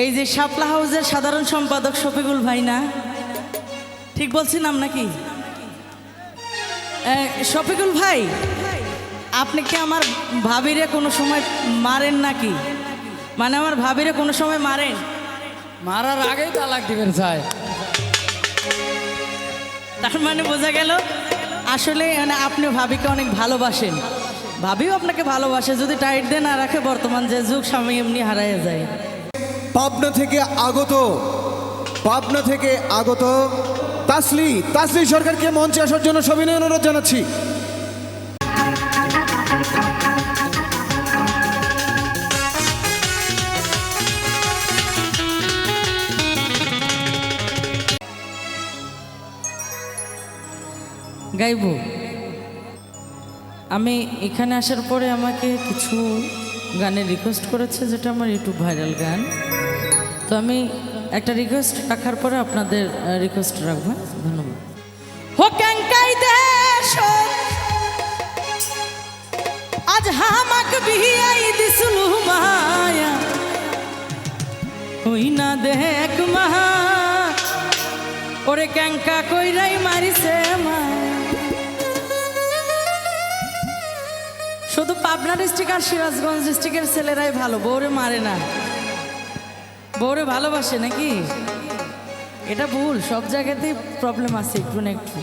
এই যে শাপলা হাউসের সাধারণ সম্পাদক শফিকুল ভাই না? ঠিক বলছিলাম নাকি শফিকুল ভাই আপনি কি আমার ভাবিরে কোনো সময় মারেন নাকি? মানে আমার ভাবিরে কোনো সময় মারেন? মারার আগেই তালাক দিবেন চাই তার মানে বোঝা গেল আসলে মানে আপনি ভাবিকে অনেক ভালোবাসেন। ভাবিও আপনাকে ভালোবাসে যদি টাইট দিয়ে না রাখে বর্তমান যে যুগ স্বামী এমনি হারাইয়া যায়। পাবনা থেকে আগত, পাবনা থেকে আগত তাসলি। তাসলি সরকারকে মঞ্চে আসার জন্য সবিনয় অনুরোধ জানাচ্ছি। গাইব, আমি এখানে আসার পরে আমাকে কিছু গানের রিকোয়েস্ট করেছে যেটা আমার ইউটিউব ভাইরাল গান। তো আমি একটা রিকোয়েস্ট রাখার পরে আপনাদের রিকোয়েস্ট রাখব হ্যাঁ? ধন্যবাদ। হো ক্যাঙ্কাই দেশ আজ হামাক বিয়াই দিসলু মায়া হই না দেখ মাহা, ওরে ক্যাঙ্কা কইরাই মারিছে মায়া শুধু পাবনা ডিস্ট্রিক্ট আর সিরাজগঞ্জ ডিস্ট্রিক্টের ছেলেরাই ভালো, বউরে মারে না। বউরে ভালোবাসে নাকি? এটা ভুল, সব জায়গাতেই প্রবলেম আছে একটু না একটু।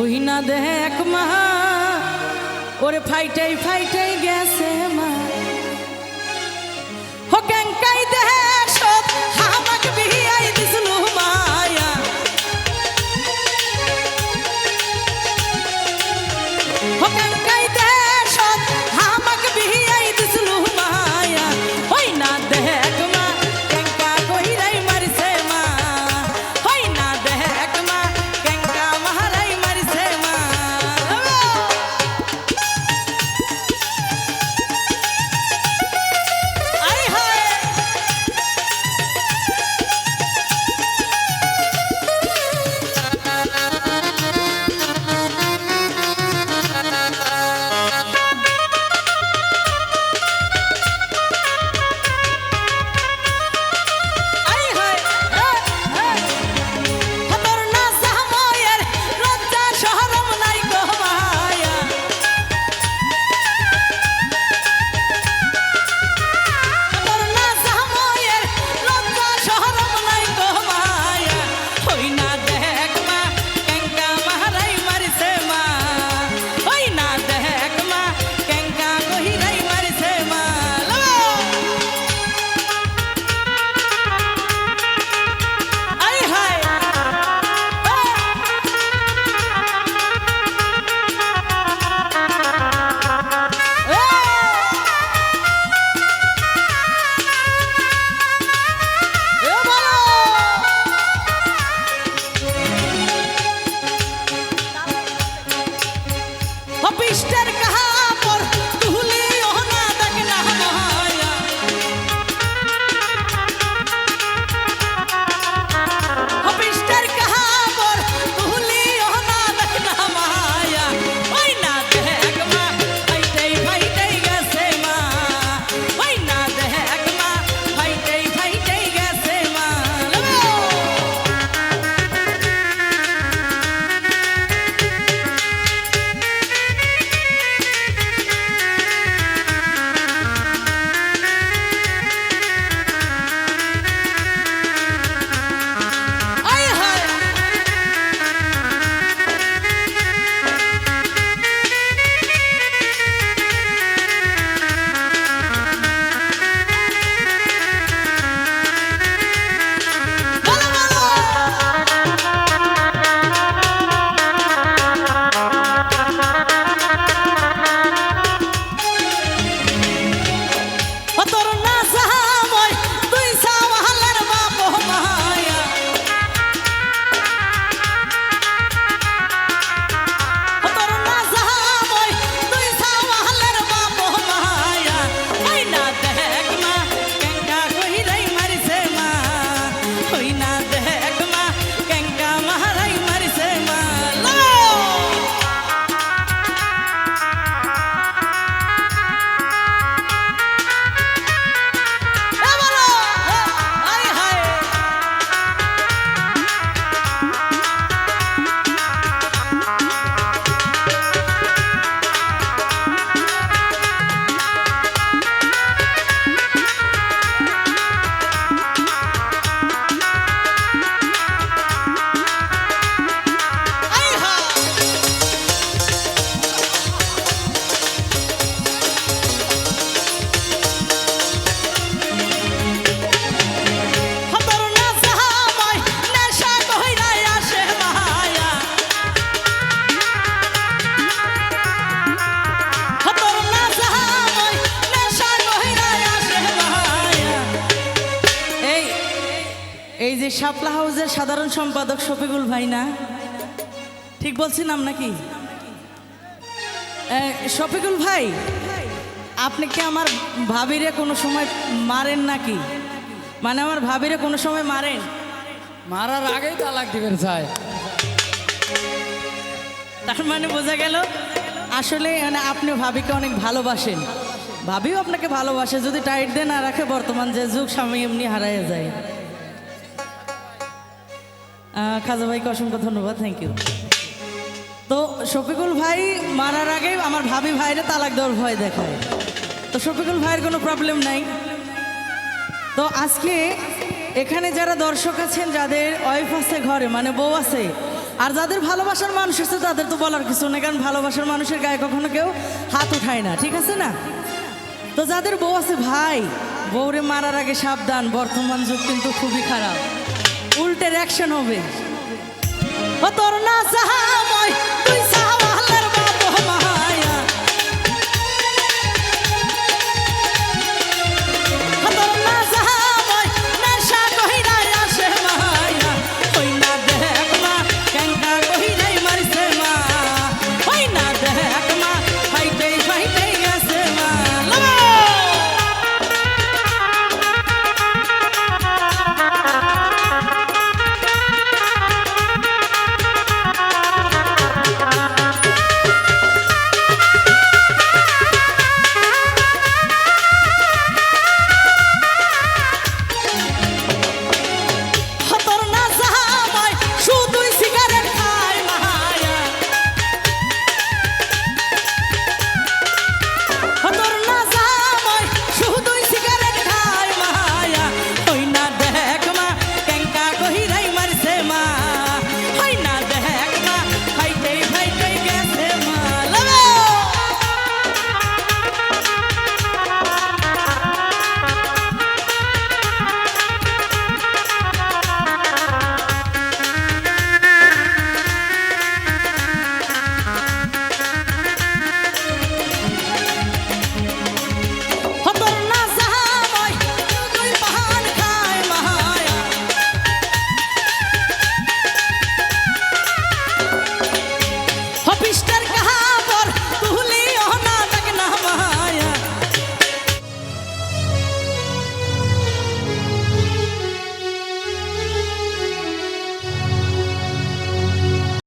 ওই না দেখ মা ওরে ফাইটাই ফাইটাই গেছে মা। শাপলা হাউসের সাধারণ সম্পাদক শফিকুল ভাই না? ঠিক বলছি নাম নাকি? শফিকুল ভাই আপনি কি আমার ভাবিরে কোনো সময় মারেন নাকি? মানে আমার ভাবিরে কোনো সময় মারেন? মারার আগেই তালাক দিবেন চাই তার মানে বোঝা গেল আসলে মানে আপনি ভাবিকে অনেক ভালোবাসেন। ভাবিও আপনাকে ভালোবাসে যদি টাইট দিয়ে না রাখে বর্তমান যে যুগ স্বামী এমনি হারাইয়া যায়। খাজা ভাইকে অসংখ্য ধন্যবাদ থ্যাংক ইউ তো শফিকুল ভাই মারার আগে আমার ভাবি ভাইরে তালাক দেওয়ার ভয় দেখায়। তো শফিকুল ভাইয়ের কোনো প্রবলেম নাই। তো আজকে এখানে যারা দর্শক আছেন, যাদের ওয়াইফ আছে ঘরে মানে বউ আছে, আর যাদের ভালোবাসার মানুষ আছে, তাদের তো বলার কিছু নেই, কারণ ভালোবাসার মানুষের গায়ে কখনো কেউ হাত উঠায় না, ঠিক আছে না? তো যাদের বউ আছে, ভাই, বউরে মারার আগে সাবধান, বর্তমান যুগ কিন্তু খুবই খারাপ। উল্টে অ্যাকশন হবে। ও তোর না সাহা